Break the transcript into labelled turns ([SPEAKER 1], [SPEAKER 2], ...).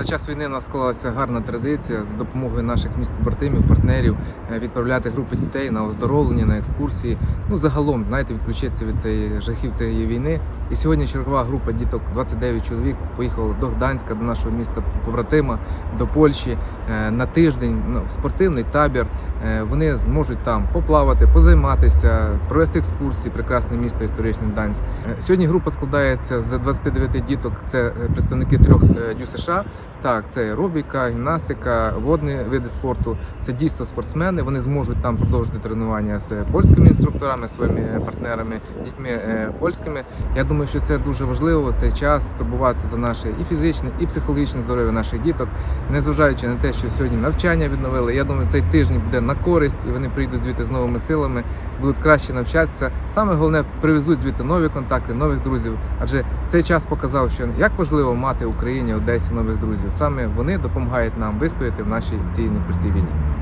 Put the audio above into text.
[SPEAKER 1] За час війни у нас склалася гарна традиція з допомогою наших міст побратимів, партнерів е, відправляти групи дітей на оздоровлення, на екскурсії. Ну загалом, знаєте, відключитися від цієї жахів цієї війни. І сьогодні чергова група діток, 29 чоловік, поїхала до Гданська, до нашого міста побратима, до Польщі е, на тиждень ну, в спортивний табір. Е, Вони зможуть там поплавати, позайматися, провести екскурсії. Прекрасне місто історичне Гданськ. Сьогодні група складається з 29 діток. Це представники трьох дю США. Так, це аеробіка, гімнастика, водні види спорту. Це дійсно спортсмени. Вони зможуть там продовжити тренування з польськими інструкторами, своїми партнерами, дітьми е, польськими. Я думаю, що це дуже важливо цей час турбуватися за наше і фізичне, і психологічне здоров'я наших діток, незважаючи на те, що сьогодні навчання відновили. Я думаю, цей тиждень буде на користь, і вони прийдуть звідти з новими силами, будуть краще навчатися. Саме головне привезуть звідти нові контакти, нових друзів. Адже цей час показав, що як важливо мати в Україні Одесі нових друзів. Саме вони допомагають нам вистояти в нашій цій непростій війні.